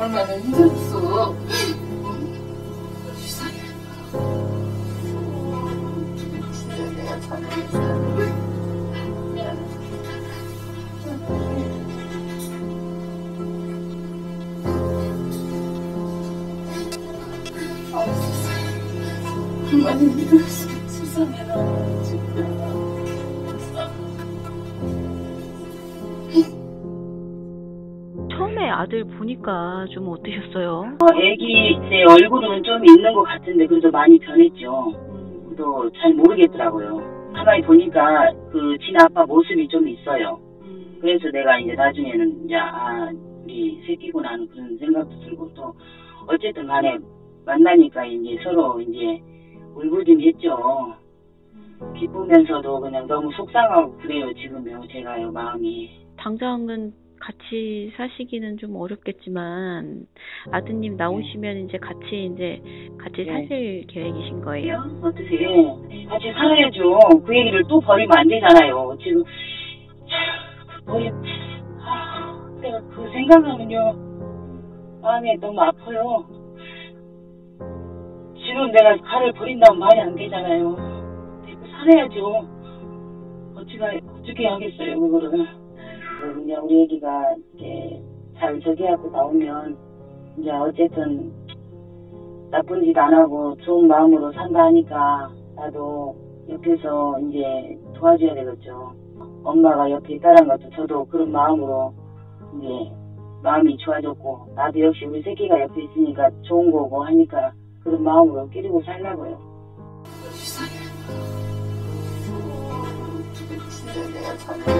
얼마나 힘들었어. 얼마나 힘들었어. 세상에, 나 아들 보니까 좀 어떠셨어요? 어, 애기 제 얼굴은 좀 있는 것 같은데 그래도 많이 변했죠. 또 잘 모르겠더라고요. 가만히 보니까 그 진아 아빠 모습이 좀 있어요. 그래서 내가 이제 나중에는 이제 아 우리 새끼구나 하는 그런 생각도 들고 또 어쨌든 간에 만나니까 이제 서로 이제 울부짖했죠. 기쁘면서도 그냥 너무 속상하고 그래요 지금요 제가요 마음이. 당장은 같이 사시기는 좀 어렵겠지만 아드님 나오시면 이제 같이 이제 같이 네. 사실 계획이신 거예요? 어떠세요? 예, 같이 살아야죠. 그 얘기를 또 버리면 안 되잖아요. 지금 참, 버리 아, 내가 그 생각하면요 마음이 너무 아파요. 지금 내가 칼을 버린다면 말이 안 되잖아요. 살아야죠. 어찌가 어떻게 하겠어요 그거를. 그 우리 애기가 이제 잘 저기 하고 나오면 이제 어쨌든 나쁜 짓 안 하고 좋은 마음으로 산다 하니까 나도 옆에서 이제 도와줘야 되겠죠. 엄마가 옆에 있다는 것도 저도 그런 마음으로 이제 마음이 좋아졌고 나도 역시 우리 새끼가 옆에 있으니까 좋은 거고 하니까 그런 마음으로 끼리고 살려고요. 세상에. 내가 잘못했어.